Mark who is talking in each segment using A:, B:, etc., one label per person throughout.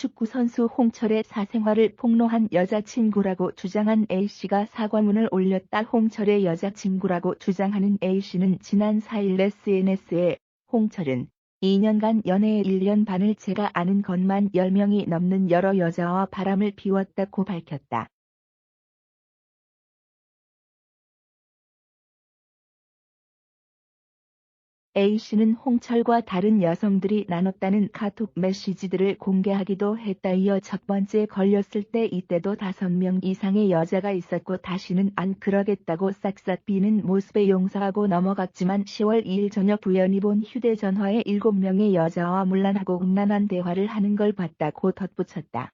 A: 축구선수 홍철의 사생활을 폭로한 여자친구라고 주장한 A씨가 사과문을 올렸다. 홍철의 여자친구라고 주장하는 A씨는 지난 4일 SNS에 홍철은 2년간 연애에 1년 반을 제가 아는 것만 10명이 넘는 여러 여자와 바람을 피웠다고 밝혔다. A씨는 홍철과 다른 여성들이 나눴다는 카톡 메시지들을 공개하기도 했다. 이어 첫 번째 걸렸을 때 이때도 5명 이상의 여자가 있었고 다시는 안 그러겠다고 싹싹 비는 모습에 용서하고 넘어갔지만 10월 2일 저녁 우연히 본 휴대전화에 7명의 여자와 문란하고 음란한 대화를 하는 걸 봤다고 덧붙였다.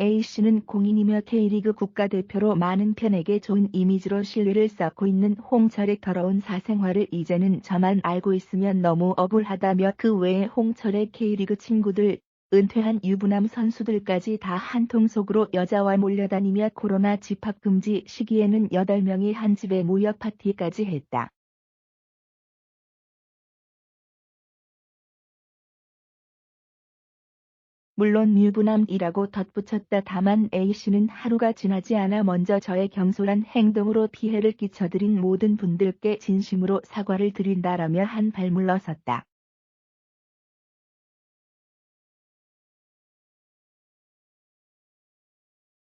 A: A씨는 공인이며 K리그 국가대표로 많은 팬에게 좋은 이미지로 신뢰를 쌓고 있는 홍철의 더러운 사생활을 이제는 저만 알고 있으면 너무 억울하다며 그 외에 홍철의 K리그 친구들, 은퇴한 유부남 선수들까지 다 한통속으로 여자와 몰려다니며 코로나 집합금지 시기에는 8명이 한 집에 모여 파티까지 했다. 물론 유부남이라고 덧붙였다. 다만 A씨는 하루가 지나지 않아 먼저 저의 경솔한 행동으로 피해를 끼쳐드린 모든 분들께 진심으로 사과를 드린다라며 한 발 물러섰다.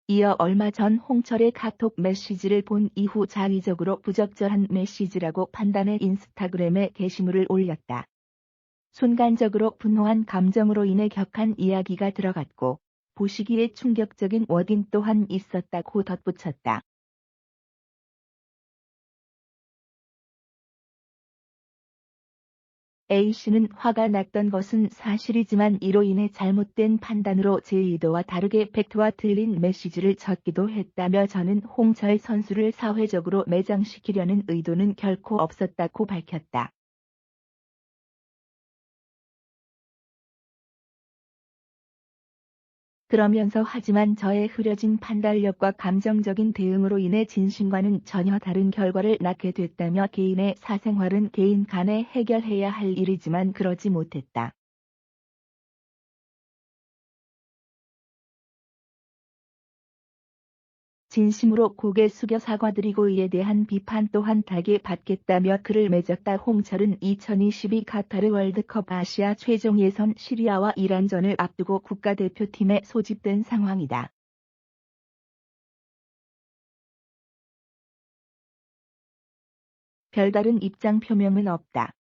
A: 이어 얼마 전 홍철의 카톡 메시지를 본 이후 자의적으로 부적절한 메시지라고 판단해 인스타그램에 게시물을 올렸다. 순간적으로 분노한 감정으로 인해 격한 이야기가 들어갔고 보시기에 충격적인 워딩 또한 있었다고 덧붙였다. A씨는 화가 났던 것은 사실이지만 이로 인해 잘못된 판단으로 제 의도와 다르게 팩트와 틀린 메시지를 적기도 했다며 저는 홍철 선수를 사회적으로 매장시키려는 의도는 결코 없었다고 밝혔다. 그러면서 하지만 저의 흐려진 판단력과 감정적인 대응으로 인해 진심과는 전혀 다른 결과를 낳게 됐다며 개인의 사생활은 개인 간에 해결해야 할 일이지만 그러지 못했다. 진심으로 고개 숙여 사과드리고 이에 대한 비판 또한 달게 받겠다며 글을 맺었다. 홍철은 2022 카타르 월드컵 아시아 최종 예선 시리아와 이란전을 앞두고 국가대표팀에 소집된 상황이다. 별다른 입장 표명은 없다.